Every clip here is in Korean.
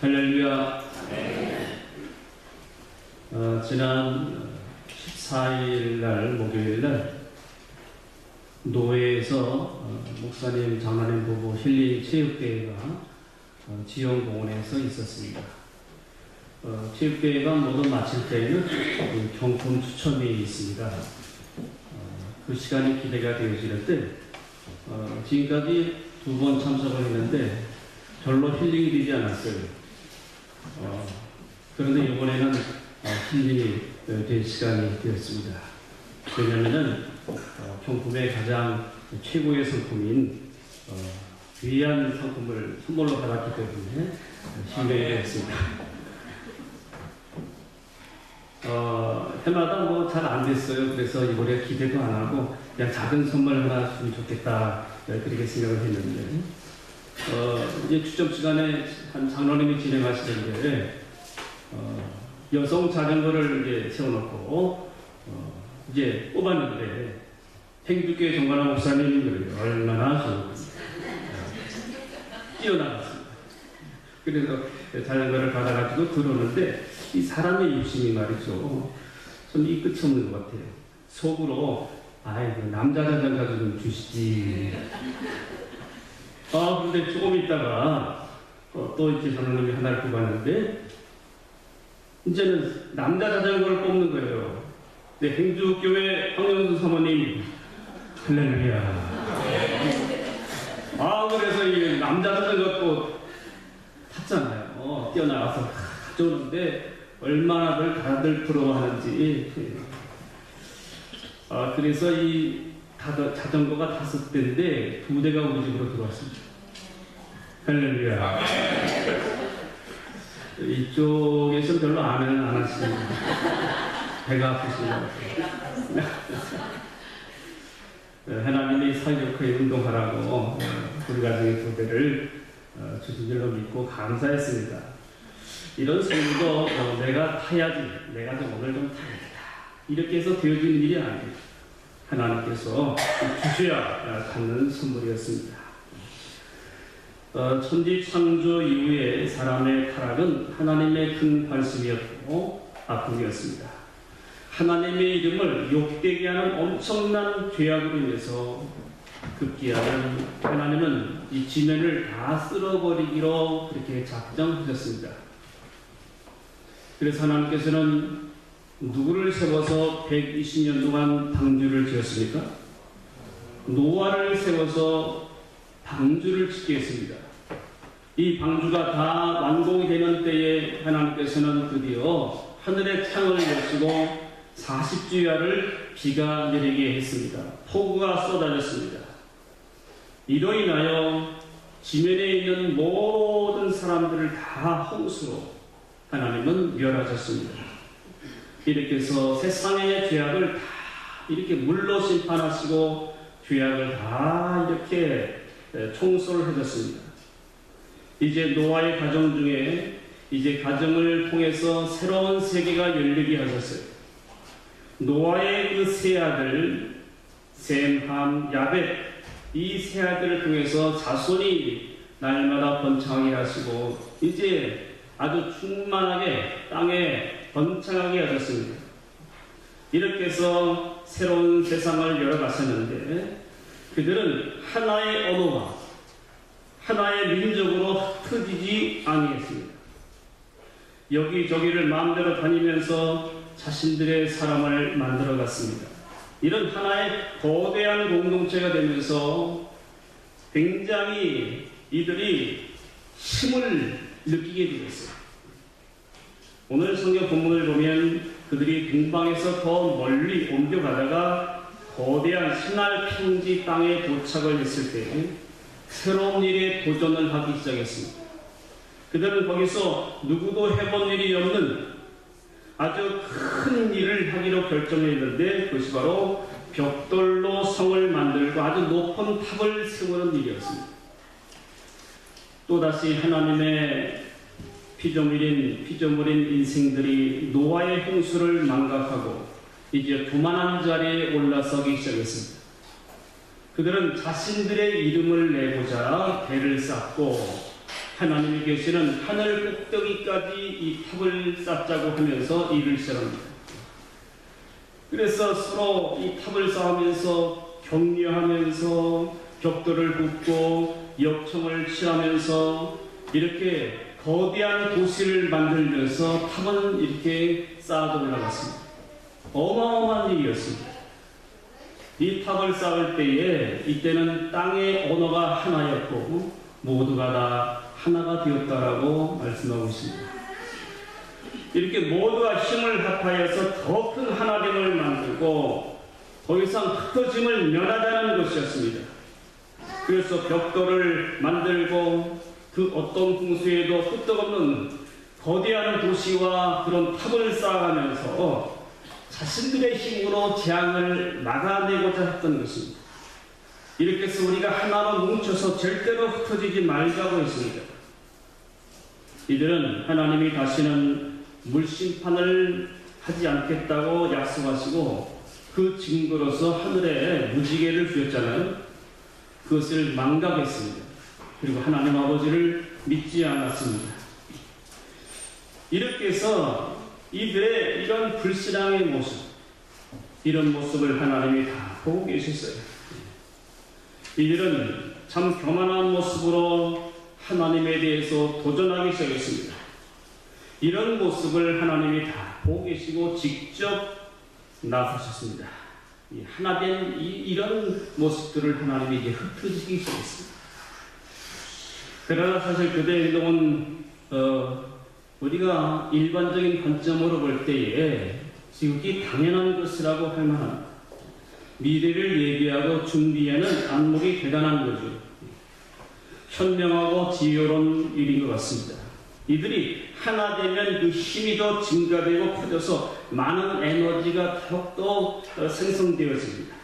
할렐루야. 어, 지난 14일 날 목요일 날 노회에서 어, 목사님 장로님 부부 힐링 체육대회가 어, 지영공원에서 있었습니다. 어, 체육대회가 모두 마칠 때에는 그 경품 추첨이 있습니다. 어, 그 시간이 기대가 되어지는 때 어, 지금까지 두 번 참석을 했는데 별로 힐링이 되지 않았어요. 어, 그런데 이번에는 어, 힐링이 어, 될 시간이 되었습니다. 왜냐하면 어, 경품의 가장 최고의 상품인 어, 귀한 상품을 선물로 받았기 때문에 힐링이 되었습니다. 어, 해마다 뭐 잘 안 됐어요. 그래서 이번에 기대도 안 하고 그냥 작은 선물 하나 주면 좋겠다 네, 그렇게 생각을 했는데 어, 이제 추첨 시간에 한 장로님이 진행하시는데 어, 여성 자전거를 이제 세워놓고 어, 이제 뽑았는데 행주교회 정관화 목사님이 얼마나 좀 뛰어나갔습니다. 그래서 자전거를 받아가지고 들어오는데 이 사람의 욕심이 말이죠. 좀 이 끝이 없는 것 같아요. 속으로 아이고 남자 자전거 좀 주시지. 아 근데 조금 있다가 어, 또 이렇게 장로님이 하나를 뽑았는데 이제는 남자 자전거를 뽑는 거예요. 네, 행주교회 황영수 사모님 할렐루야. 아 그래서 이 남자 자전거 또 탔잖아요. 어, 뛰어나가서 가져오는데 얼마나들 다들 부러워하는지. 아 그래서 이 다- 자전거가 다섯 대인데 두 대가 우리 집으로 들어왔습니다. 할렐루야. 이쪽에서 별로 안은 안 하시는 배가. 어, 하나님이 사회적인 운동하라고 어, 우리 가정의 두 대를 어, 주신 줄로 믿고 감사했습니다. 이런 소리도 어, 내가 타야지, 내가 좀 오늘 좀 타야 겠다. 이렇게 해서 되어지는 일이 아니에요. 하나님께서 주셔야 갖는 선물이었습니다. 어, 천지 창조 이후에 사람의 타락은 하나님의 큰 관심이었고 아픔이었습니다. 하나님의 이름을 욕되게 하는 엄청난 죄악으로 인해서 급기야는 하나님은 이 지면을 다 쓸어버리기로 그렇게 작정하셨습니다. 그래서 하나님께서는 누구를 세워서 120년 동안 방주를 지었습니까? 노아를 세워서 방주를 짓게 했습니다. 이 방주가 다 완공이 되는 때에 하나님께서는 드디어 하늘의 창을 여시고 40주야를 비가 내리게 했습니다. 폭우가 쏟아졌습니다. 이로 인하여 지면에 있는 모든 사람들을 다 홍수로 하나님은 멸하셨습니다. 이렇게 해서 세상의 죄악을 다 이렇게 물로 심판하시고 죄악을 다 이렇게 총소를 해줬습니다. 이제 노아의 가정 중에 이제 가정을 통해서 새로운 세계가 열리게 하셨어요. 노아의 그 세 아들 셈, 함, 야벳 이 세 아들을 통해서 자손이 날마다 번창하게 하시고 이제 아주 충만하게 땅에 번창하게 하셨습니다. 이렇게 해서 새로운 세상을 열어가셨는데 그들은 하나의 언어와 하나의 민족으로 흩어지지 아니했습니다. 여기저기를 마음대로 다니면서 자신들의 사람을 만들어 갔습니다. 이런 하나의 거대한 공동체가 되면서 굉장히 이들이 힘을 느끼게 되었어요. 오늘 성경 본문을 보면 그들이 동방에서 더 멀리 옮겨가다가 거대한 신할 평지 땅에 도착을 했을 때 새로운 일에 도전을 하기 시작했습니다. 그들은 거기서 누구도 해본 일이 없는 아주 큰 일을 하기로 결정했는데 그것이 바로 벽돌로 성을 만들고 아주 높은 탑을 세우는 일이었습니다. 또다시 하나님의 피조물인 피조물인 인생들이 노아의 홍수를 망각하고 이제 교만한 자리에 올라서기 시작했습니다. 그들은 자신들의 이름을 내고자 배를 쌓고 하나님이 계시는 하늘 꼭대기까지 이 탑을 쌓자고 하면서 일을 시작합니다. 그래서 서로 이 탑을 쌓으면서 격려하면서 벽돌을 붓고 역청을 칠하면서 이렇게 거대한 도시를 만들면서 탑은 이렇게 쌓아 올라갔습니다. 어마어마한 일이었습니다. 이 탑을 쌓을 때에 이때는 땅의 언어가 하나였고 모두가 다 하나가 되었다라고 말씀하고 있습니다. 이렇게 모두가 힘을 합하여서 더 큰 하나됨을 만들고 더 이상 흩어짐을 면하자는 것이었습니다. 그래서 벽돌을 어떤 풍수에도 끄떡없는 거대한 도시와 그런 탑을 쌓아가면서 자신들의 힘으로 재앙을 막아내고자 했던 것입니다. 이렇게 해서 우리가 하나로 뭉쳐서 절대로 흩어지지 말자고 했습니다. 이들은 하나님이 다시는 물심판을 하지 않겠다고 약속하시고 그 증거로서 하늘에 무지개를 주었잖아요. 그것을 망각했습니다. 그리고 하나님 아버지를 믿지 않았습니다. 이렇게 해서 이들의 이런 불신앙의 모습, 이런 모습을 하나님이 다 보고 계셨어요. 이들은 참 교만한 모습으로 하나님에 대해서 도전하기 시작했습니다. 이런 모습을 하나님이 다 보고 계시고 직접 나서셨습니다. 이 하나된 이, 이런 모습들을 하나님이 흩어지기 시작했습니다. 그러나 사실 그대의 행동은 어, 우리가 일반적인 관점으로 볼 때에 지극히 당연한 것이라고 할 만한 미래를 예비하고 준비하는 안목이 대단한 거죠. 현명하고 지혜로운 일인 것 같습니다. 이들이 하나 되면 그 힘이 더 증가되고 커져서 많은 에너지가 더욱더 생성되어집니다.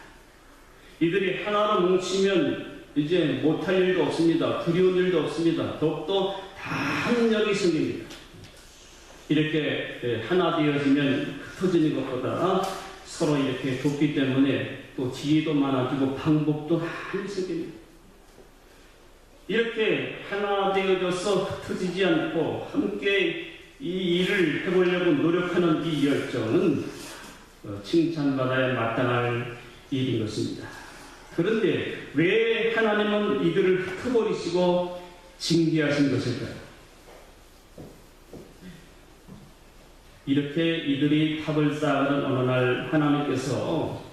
이들이 하나로 뭉치면 이제 못할 일도 없습니다. 두려운 일도 없습니다. 더욱더 다 합력이 생깁니다. 이렇게 하나 되어지면 흩어지는 것보다 서로 이렇게 돕기 때문에 또 지혜도 많아지고 방법도 많이 생깁니다. 이렇게 하나 되어져서 흩어지지 않고 함께 이 일을 해보려고 노력하는 이 열정은 어, 칭찬받아야 마땅할 일인 것입니다. 그런데 왜 하나님은 이들을 흩어버리시고 징계하신 것일까요? 이렇게 이들이 탑을 쌓아가는 어느 날 하나님께서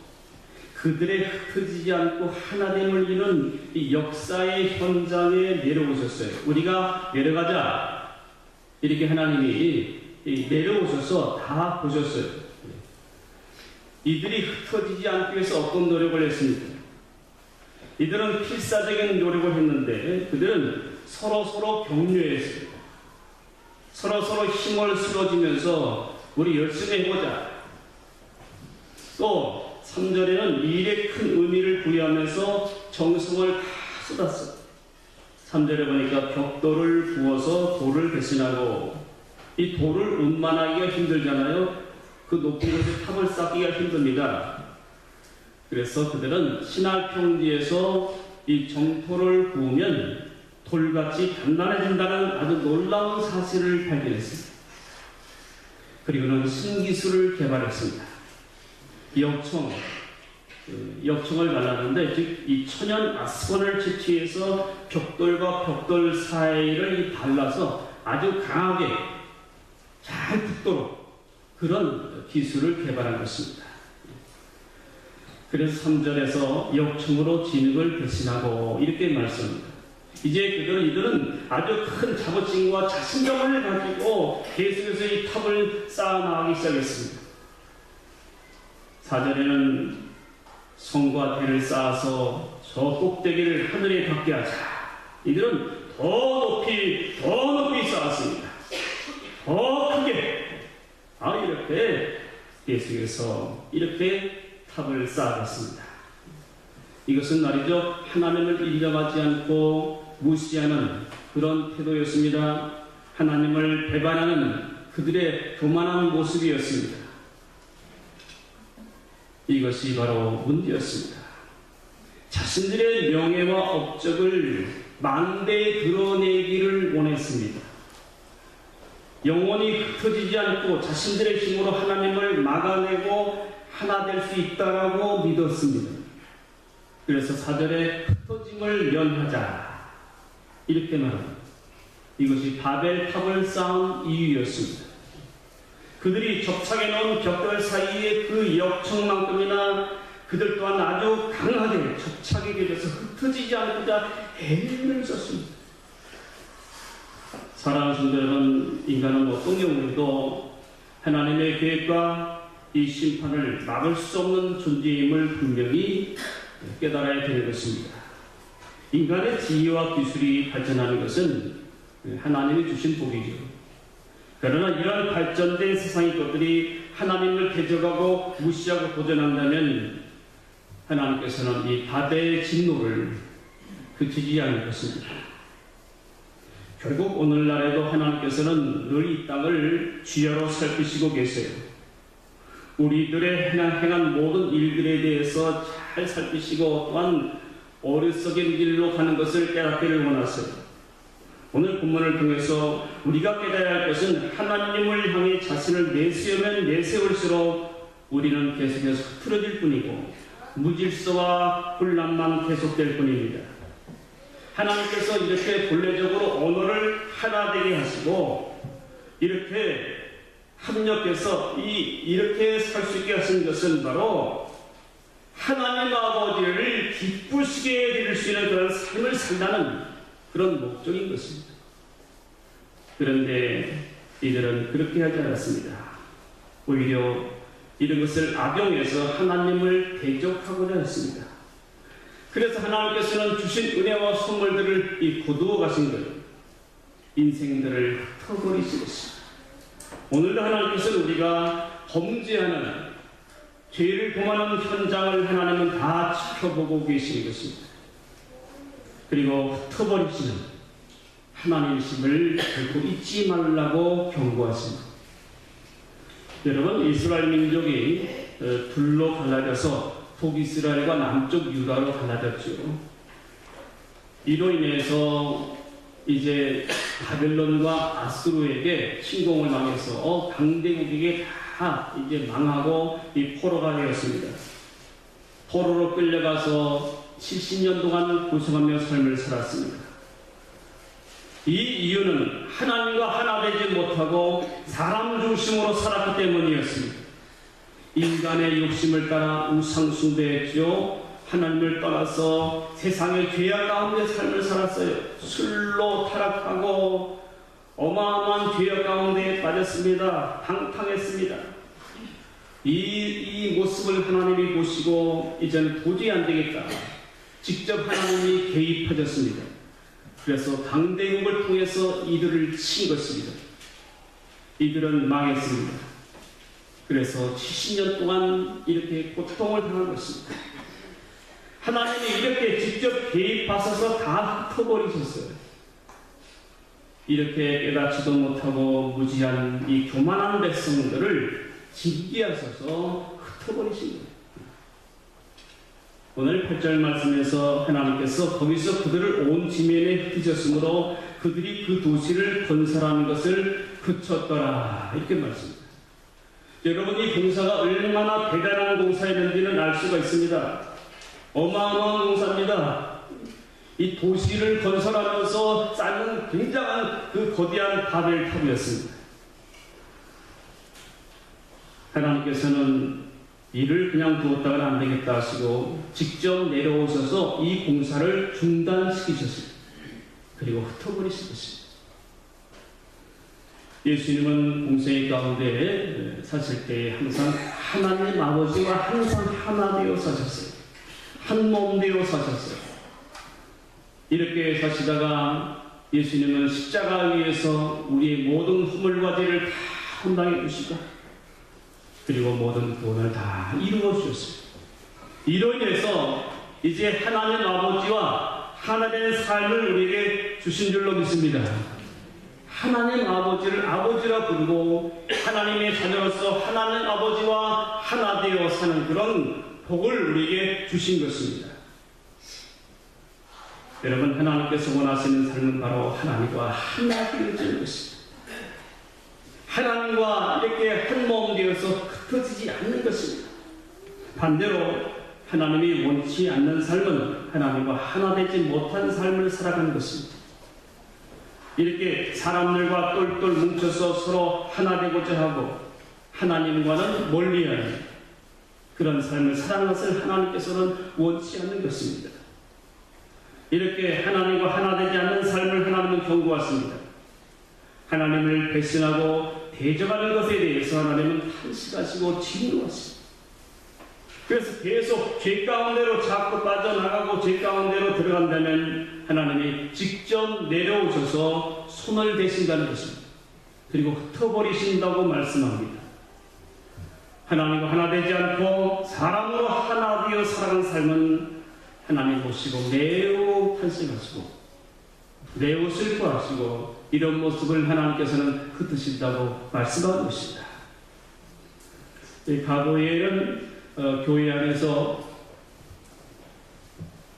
그들의 흩어지지 않고 하나됨을 이룬 이 역사의 현장에 내려오셨어요. 우리가 내려가자. 이렇게 하나님이 내려오셔서 다 보셨어요. 이들이 흩어지지 않기 위해서 어떤 노력을 했습니까? 이들은 필사적인 노력을 했는데 그들은 서로 서로 격려했어요. 서로 서로 힘을 실어주면서 우리 열심히 해보자. 또 3절에는 일에 큰 의미를 부여하면서 정성을 다 쏟았어요. 3절에 보니까 벽돌을 부어서 돌을 대신하고 이 돌을 운반하기가 힘들잖아요. 그 높은 곳에 탑을 쌓기가 힘듭니다. 그래서 그들은 신할 평지에서 이 정토를 부으면 돌같이 단단해진다는 아주 놀라운 사실을 발견했습니다. 그리고는 신기술을 개발했습니다. 역청, 그 역청을 발랐는데 즉 이 천연 아스건을 채취해서 벽돌과 벽돌 사이를 발라서 아주 강하게 잘 붙도록 그런 기술을 개발한 것입니다. 그래서 3절에서 역청으로 진흙을 대신하고 이렇게 말씀합니다. 이제 그들은 이들은 아주 큰 자부심과 자신감을 가지고 계속해서 이 탑을 쌓아나가기 시작했습니다. 4절에는 성과 대를 쌓아서 저 꼭대기를 하늘에 닿게 하자. 이들은 더 높이, 더 높이 쌓았습니다. 더 크게. 아, 이렇게 계속해서 이렇게 탑을 쌓아갔습니다. 이것은 말이죠. 하나님을 인정하지 않고 무시하는 그런 태도였습니다. 하나님을 배반하는 그들의 교만한 모습이었습니다. 이것이 바로 문제였습니다. 자신들의 명예와 업적을 만대에 드러내기를 원했습니다. 영원히 흩어지지 않고 자신들의 힘으로 하나님을 막아내고 하나 될 수 있다라고 믿었습니다. 그래서 사절에 흩어짐을 면하자 이렇게 말합니다. 이것이 바벨탑을 쌓은 이유였습니다. 그들이 접착해 놓은 벽돌 사이에 그 역청만큼이나 그들 또한 아주 강하게 접착이 되어서 흩어지지 않고자 애를 썼습니다. 사랑하는 여러분, 인간은 어떤 경우에도 하나님의 계획과 이 심판을 막을 수 없는 존재임을 분명히 깨달아야 되는 것입니다. 인간의 지혜와 기술이 발전하는 것은 하나님이 주신 복이죠. 그러나 이러한 발전된 세상의 것들이 하나님을 대적하고 무시하고 도전한다면 하나님께서는 이 바다의 진노를 그치지 않을 것입니다. 결국 오늘날에도 하나님께서는 늘 이 땅을 쥐하로 살피시고 계세요. 우리들의 행한, 모든 일들에 대해서 잘 살피시고 또한 어리석은 길로 가는 것을 깨닫기를 원하세요. 오늘 본문을 통해서 우리가 깨달아야 할 것은 하나님을 향해 자신을 내세우면 내세울수록 우리는 계속해서 흐트러질 뿐이고 무질서와 혼란만 계속될 뿐입니다. 하나님께서 이렇게 본래적으로 언어를 하나 되게 하시고 이렇게 합력해서 이 이렇게 살 수 있게 하신 것은 바로 하나님 아버지를 기쁘시게 해드릴 수 있는 그런 삶을 산다는 그런 목적인 것입니다. 그런데 이들은 그렇게 하지 않았습니다. 오히려 이런 것을 악용해서 하나님을 대적하고자 했습니다. 그래서 하나님께서는 주신 은혜와 선물들을 이 거두어 가신 것, 인생들을 흩어버리시겠습니다. 오늘도 하나님께서는 우리가 범죄하는 죄를 범하는 현장을 하나님은 다 지켜보고 계시는 것입니다. 그리고 흩어버리시는 하나님이심을 결코 잊지 말라고 경고하십니다. 여러분 이스라엘 민족이 어, 둘로 갈라져서 북이스라엘과 남쪽 유다로 갈라졌죠. 이로 인해서 이제 바벨론과 아수르에게 침공을 당해서 어, 강대국에게 다 이제 망하고 이 포로가 되었습니다. 포로로 끌려가서 70년 동안 고생하며 삶을 살았습니다. 이 이유는 하나님과 하나 되지 못하고 사람 중심으로 살았기 때문이었습니다. 인간의 욕심을 따라 우상숭배했죠. 하나님을 떠나서 세상의 죄악 가운데 삶을 살았어요. 술로 타락하고 어마어마한 죄악 가운데 빠졌습니다. 방탕했습니다. 이, 이 모습을 하나님이 보시고 이제는 도저히 안 되겠다. 직접 하나님이 개입하셨습니다. 그래서 강대국을 통해서 이들을 친 것입니다. 이들은 망했습니다. 그래서 70년 동안 이렇게 고통을 당한 것입니다. 하나님이 이렇게 직접 개입하셔서 다 흩어버리셨어요. 이렇게 깨닫지도 못하고 무지한 이 교만한 백성들을 징계하셔서 흩어버리신 거예요. 오늘 8절 말씀에서 하나님께서 거기서 그들을 온 지면에 흩으셨으므로 그들이 그 도시를 건설하는 것을 그쳤더라. 이렇게 말씀합니다. 여러분 이 공사가 얼마나 대단한 공사였는지는 알 수가 있습니다. 어마어마한 공사입니다. 이 도시를 건설하면서 쌓는 굉장한 그 거대한 바벨 탑이었습니다. 하나님께서는 이를 그냥 두었다가는 안 되겠다 하시고 직접 내려오셔서 이 공사를 중단시키셨습니다. 그리고 흩어버리신 것입니다. 예수님은 공생의 가운데 사실 때 항상 하나님 아버지와 항상 하나 되어 사셨어요. 한 몸 되어 사셨어요. 이렇게 사시다가 예수님은 십자가 위에서 우리의 모든 허물과 죄를 다 감당해 주시고 그리고 모든 구원을 다 이루어 주셨습니다. 이로 인해서 이제 하나님 아버지와 하나님의 삶을 우리에게 주신 줄로 믿습니다. 하나님 아버지를 아버지라 부르고 하나님의 자녀로서 하나님 아버지와 하나 되어 사는 그런 복을 우리에게 주신 것입니다. 여러분 하나님께서 원하시는 삶은 바로 하나님과 하나 되어지는 것입니다. 하나님과 이렇게 한 몸 되어서 흩어지지 않는 것입니다. 반대로 하나님이 원치 않는 삶은 하나님과 하나 되지 못한 삶을 살아가는 것입니다. 이렇게 사람들과 똘똘 뭉쳐서 서로 하나 되고자 하고 하나님과는 멀리하는 그런 삶을 것을 하나님께서는 원치 않는 것입니다. 이렇게 하나님과 하나 되지 않는 삶을 하나님은 경고하십니다. 하나님을 배신하고 대적하는 것에 대해서 하나님은 탄식하시고 진노하십니다. 그래서 계속 죄 가운데로 자꾸 빠져나가고 죄 가운데로 들어간다면 하나님이 직접 내려오셔서 손을 대신다는 것입니다. 그리고 흩어버리신다고 말씀합니다. 하나님과 하나 되지 않고 사람으로 하나 되어 살아가는 삶은 하나님 보시고 매우 탄식하시고 매우 슬퍼하시고 이런 모습을 하나님께서는 흩으신다고 말씀하는 것입니다. 이 과거에는 어, 교회 안에서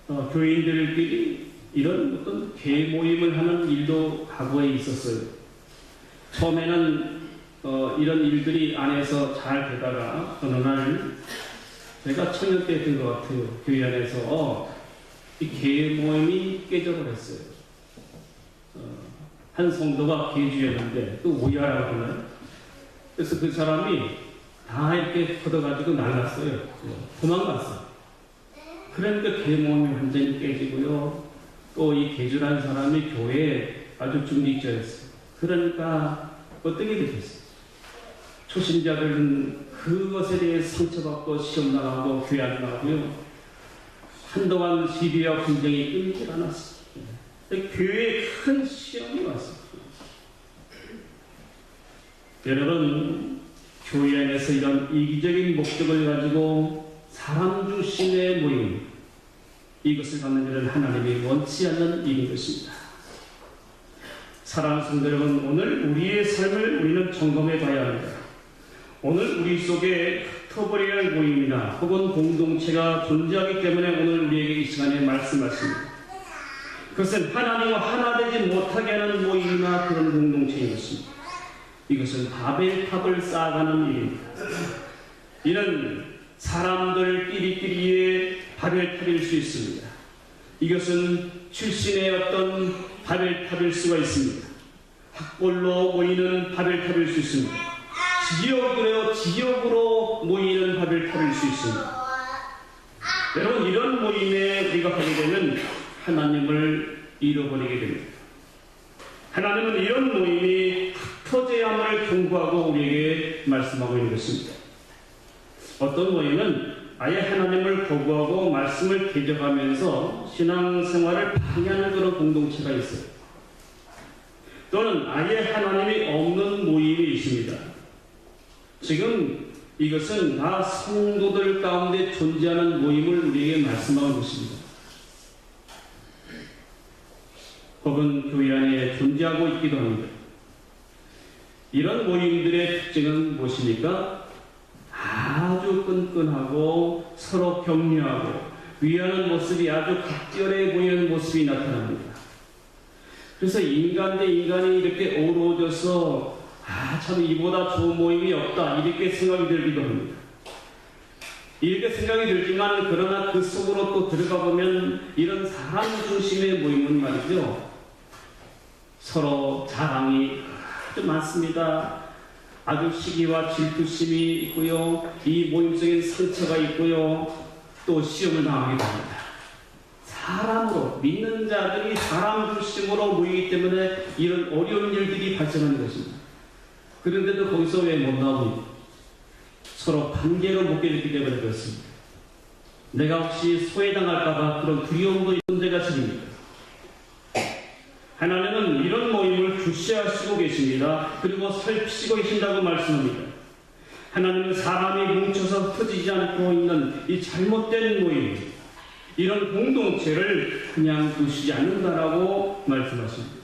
어, 교인들끼리 이런 어떤 대모임을 하는 일도 과거에 있었어요. 처음에는 어, 이런 일들이 안에서 잘 되다가 어느 날 제가 청년 때 했던 것 같아요. 교회 안에서 어, 이 계모임이 깨져버렸어요. 어, 한 성도가 계주였는데 또 오야라고 하나요? 그래서 그 사람이 다 이렇게 걷어가지고 날랐어요. 도망갔어. 그러니까 계모임이 완전히 깨지고요. 또이 계주라는 사람이 교회에 아주 중직자였어요. 그러니까 어떻게 되겠어요? 초신자들은 그것에 대해 상처받고 시험 나가고 안 나가고요. 한동안 시비와 분쟁이 끊이질 않았어요. 교회에 큰 시험이 왔어요. 여러분, 교회 안에서 이런 이기적인 목적을 가지고 사람 중심의 모임, 이것을 갖는 일은 하나님이 원치 않는 일인 것입니다. 사랑하는 성도 여러분, 오늘 우리의 삶을 우리는 점검해 봐야 합니다. 오늘 우리 속에 흩어버려야 할 모임이나 혹은 공동체가 존재하기 때문에 오늘 우리에게 이 시간에 말씀하십니다. 그것은 하나님과 하나 되지 못하게 하는 모임이나 그런 공동체인 것입니다. 이것은 바벨탑을 쌓아가는 일입니다. 이는 사람들끼리끼리의 바벨탑일 수 있습니다. 이것은 출신의 어떤 바벨탑일 수가 있습니다. 학벌로 모이는 바벨탑일 수 있습니다. 지역으로 지역으로 모이는 바벨탑일 수 있습니다. 여러분 이런 모임에 우리가 하게 되면 하나님을 잃어버리게 됩니다. 하나님은 이런 모임이 흩어져야 함을 경고하고 우리에게 말씀하고 있는 것입니다. 어떤 모임은 아예 하나님을 거부하고 말씀을 대적하면서 신앙생활을 방해하는 그런 공동체가 있어요. 또는 아예 하나님이 없는 모임이 있습니다. 지금 이것은 다 성도들 가운데 존재하는 모임을 우리에게 말씀하는 것입니다. 혹은 교회 안에 존재하고 있기도 합니다. 이런 모임들의 특징은 무엇입니까? 아주 끈끈하고 서로 격려하고 위하는 모습이 아주 각별해 보이는 모습이 나타납니다. 그래서 인간 대 인간이 이렇게 어우러져서 아, 참 이보다 좋은 모임이 없다. 이렇게 생각이 들기도 합니다. 이렇게 생각이 들지만 그러나 그 속으로 또 들어가 보면 이런 사람 중심의 모임은 말이죠. 서로 자랑이 아주 많습니다. 아주 시기와 질투심이 있고요. 이 모임 속에 상처가 있고요. 또 시험을 당하기도 합니다. 사람으로 믿는 자들이 사람 중심으로 모이기 때문에 이런 어려운 일들이 발생하는 것입니다. 그런데도 거기서 왜 못 나오니? 서로 관계로 묶여 있기 때문에 그렇습니다. 내가 혹시 소외당할까봐 그런 두려움도 문제가 생깁니다. 하나님은 이런 모임을 주시하시고 계십니다. 그리고 살피시고 계신다고 말씀합니다. 하나님은 사람이 뭉쳐서 흩어지지 않고 있는 이 잘못된 모임, 이런 공동체를 그냥 두시지 않는다라고 말씀하십니다.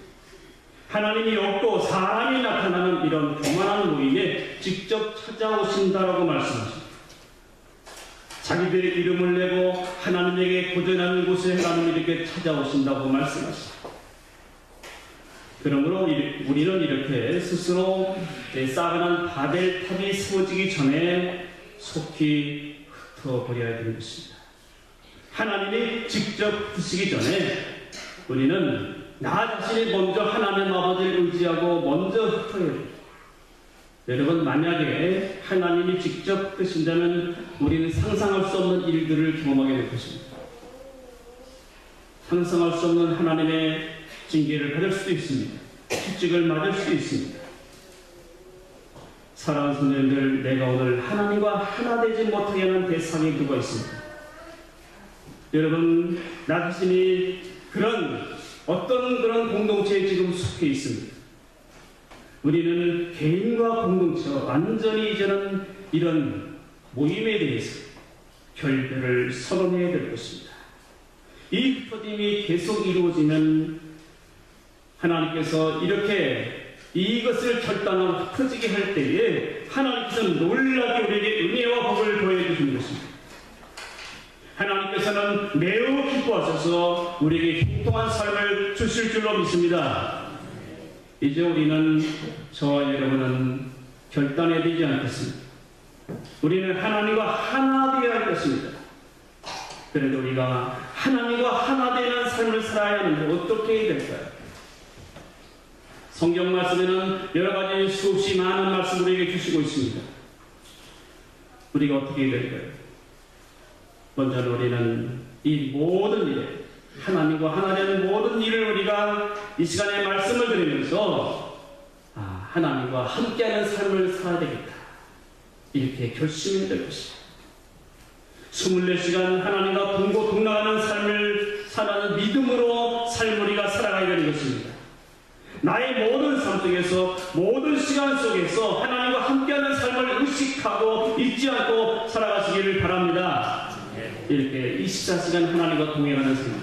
하나님이 없고 사람이 나타나는 이런 교만한 모임에 직접 찾아오신다라고 말씀하십니다. 자기들의 이름을 내고 하나님에게 고전하는 곳에 하나님이 이렇게 찾아오신다고 말씀하십니다. 그러므로 이- 우리는 이렇게 스스로 싸그란 바벨탑이 세워지기 전에 속히 흩어버려야 되는 것입니다. 하나님이 직접 드시기 전에 우리는 나 자신이 먼저 하나님 아버지를 의지하고 먼저 됩니다. 여러분 만약에 하나님이 직접 드신다면 우리는 상상할 수 없는 일들을 경험하게 될 것입니다. 상상할 수 없는 하나님의 징계를 받을 수도 있습니다. 채찍을 맞을 수도 있습니다. 사랑하는 성도님들, 내가 오늘 하나님과 하나 되지 못하게 하는 대상이 누가 있습니다. 여러분, 나 자신이 그런 어떤 그런 공동체에 지금 속해 있습니다. 우리는 개인과 공동체와 완전히 이제는 이런 모임에 대해서 결별을 선언해야 될 것입니다. 이 흩어짐이 계속 이루어지면 하나님께서 이렇게 이것을 결단하고 흩어지게 할 때에 하나님께서는 놀랍게 우리에게 은혜와 복을 더해 주시는 것입니다. 하나님께서는 매우 기뻐하셔서 우리에게 행동한 삶을 주실 줄로 믿습니다. 이제 우리는 저와 여러분은 결단해야 되지 않겠습니다. 우리는 하나님과 하나 되어야 할 것입니다. 그래도 우리가 하나님과 하나 되는 삶을 살아야 하는데 어떻게 해야 될까요? 성경 말씀에는 여러 가지 수없이 많은 말씀 우리에게 주시고 있습니다. 우리가 어떻게 해야 될까요? 먼저 우리는 이 모든 일에 하나님과 하나 되는 모든 일을 우리가 이 시간에 말씀을 드리면서 아, 하나님과 함께하는 삶을 살아야 되겠다. 이렇게 결심이 될 것입니다. 24시간 하나님과 동고 동락하는 삶을 살아가는 믿음으로 삶을 우리가 살아가야 되는 것입니다. 나의 모든 삶 속에서 모든 시간 속에서 하나님과 함께하는 삶을 의식하고 잊지 않고 살아가시기를 바랍니다. 이렇게 24시간 하나님과 동행하는 생활,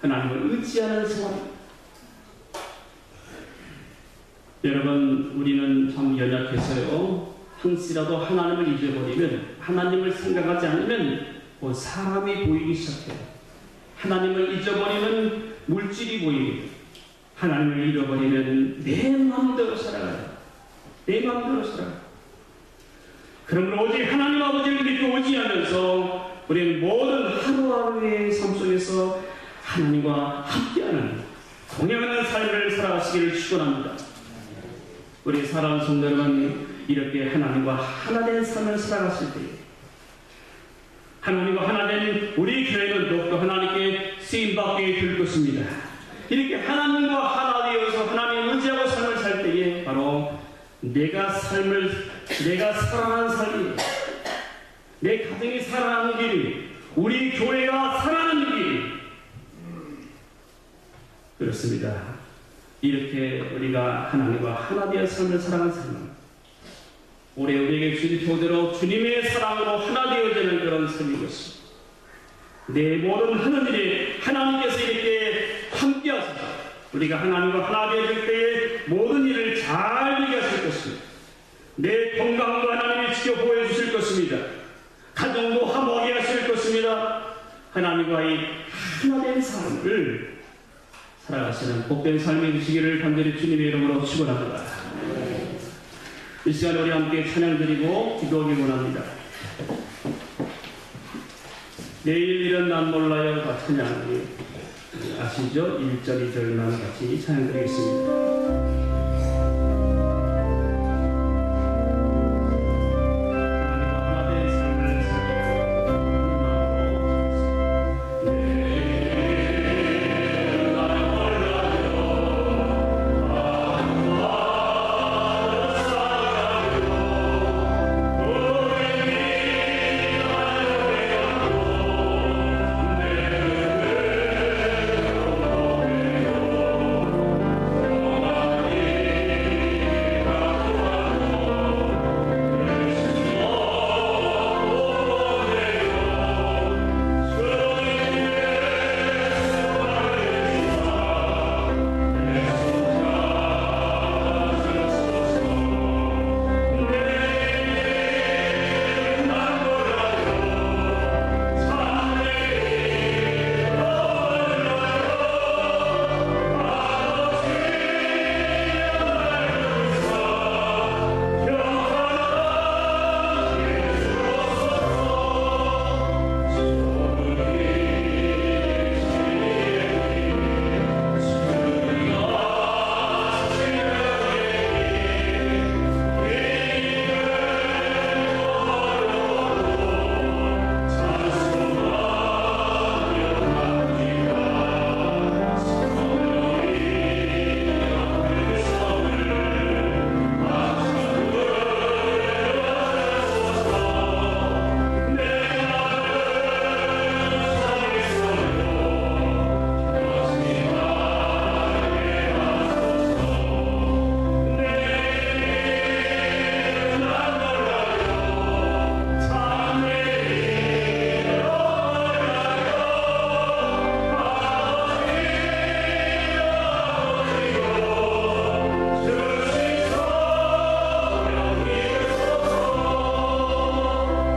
하나님을 의지하는 생활입니다. 여러분, 우리는 참 연약해서요. 한시라도 하나님을 잊어버리면, 하나님을 생각하지 않으면, 뭐 사람이 보이기 시작해요. 하나님을 잊어버리면 물질이 보입니다. 하나님을 잃어버리면 내 마음대로 살아가요. 내 마음대로 살아가요. 그러므로 오직 하나님 아버지를 믿고 의지하면서 우리는 모든 하루하루의 삶 속에서 하나님과 함께하는 동행하는 삶을 살아가시기를 축원합니다. 우리 사랑하는 성도 여러분 이렇게 하나님과 하나 된 삶을 살아갔을 때 하나님과 하나 된 우리 교회는 더욱더 하나님께 쓰임받게 될 것입니다. 이렇게 하나님과 하나 되어서 하나님 의지하고 삶을 살 때에 바로 내가 삶을 내가 살아가는 삶이 내 가정이 살아가는 길이 우리 교회가 살아가는 길이 그렇습니다. 이렇게 우리가 하나님과 하나 되어 삶을 살아가는 삶은 올해 우리에게 주신 교대로 주님의 사랑으로 하나 되어지는 그런 삶인 것입니다. 내 모든 하는 일에 하나님께서 이렇게 함께 하시다. 우리가 하나님과 하나 되어질 때에 모든 일을 잘 되게 하실 것입니다. 내 건강도 하나님이 지켜보여 주실 것입니다. 가정도 화목하게 하실 것입니다. 하나님과의 하나된 삶을 살아가시는 복된 삶이 되시기를 간절히 주님의 이름으로 축원합니다. 이 시간 우리 함께 찬양 드리고 기도하기 원합니다. 내일 일은 난 몰라요 다 찬양 아시죠? 1절 2절만 같이 찬양 드리겠습니다.